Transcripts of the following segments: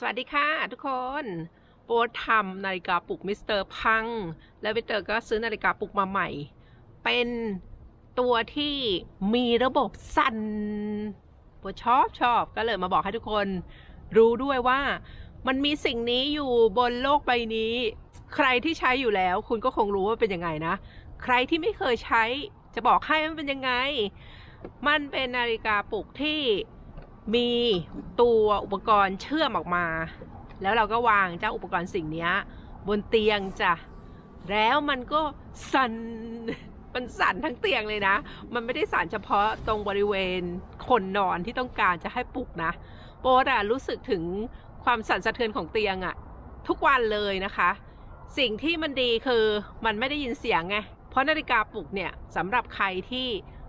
สวัสดีค่ะ ทุกคนโป๊ทำนาฬิกาปลุกมิสเตอร์พัง แล้วมิสเตอร์ก็ซื้อนาฬิกาปลุกมาใหม่ เป็นตัวที่มีระบบสั่นโป๊ชอบชอบก็เลยมาบอกให้ทุกคนรู้ด้วยว่ามันมีสิ่งนี้อยู่บนโลกใบนี้ ใครที่ใช้อยู่แล้ว คุณก็คงรู้ว่าเป็นยังไงนะ ใครที่ไม่เคยใช้จะบอกให้มันเป็นยังไง มันเป็นนาฬิกาปลุกที่ มีตัวอุปกรณ์เชื่อมออกมา แล้วเราก็วางเจ้าอุปกรณ์สิ่งนี้บนเตียงจ้ะ แล้วมันก็สั่น มันสั่นทั้งเตียงเลยนะ มันไม่ได้สั่นเฉพาะตรงบริเวณคนนอนที่ต้องการจะให้ปลุกนะ โป๊ดอะรู้สึกถึงความสั่นสะเทือนของเตียงอะทุกวันเลยนะคะ สิ่งที่มันดีคือมันไม่ได้ยินเสียงไง เพราะนาฬิกาปลุกเนี่ยสำหรับใครที่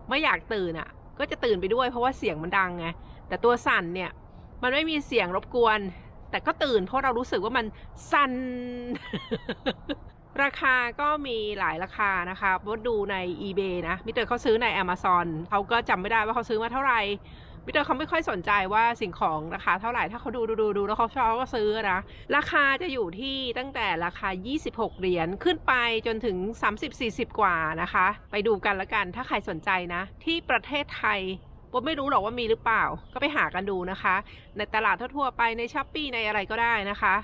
ไม่อยากตื่นอะ ก็จะตื่นไปด้วยเพราะว่าเสียงมันดังไงแต่ตัวสั่นเนี่ยมันไม่มีเสียงรบกวน แต่ก็ตื่นเพราะเรารู้สึกว่ามันสั่นราคาก็มีหลายราคานะคะว่าดูใน eBay นะมิเตอร์เขาซื้อใน Amazon เขาก็จำไม่ได้ว่าเขาซื้อมาเท่าไหร่ มิเตอร์เขาไม่ค่อยสนใจว่าสิ่งของราคาเท่าไหร่ ถ้าเขาดูดูดูดูแล้วเขาชอบเขาก็ซื้อนะ ราคาจะอยู่ที่ตั้งแต่ราคา 26 เหรียญขึ้นไปจนถึง 30-40 กว่านะคะ ไปดูกันละกัน ถ้าใครสนใจนะ ที่ประเทศไทยผมไม่รู้หรอกว่ามีหรือเปล่า ก็ไปหากันดูนะคะ ในตลาดทั่วๆไปในช้อปปีในอะไรก็ได้นะคะ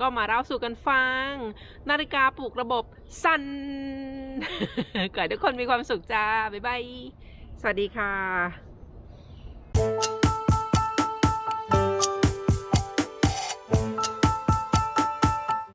ก็มาเล่าสู่กันฟัง นาฬิกาปลุกระบบสันขอให้ทุกคนมีความสุขจ้า บ๊ายบาย สวัสดีค่ะ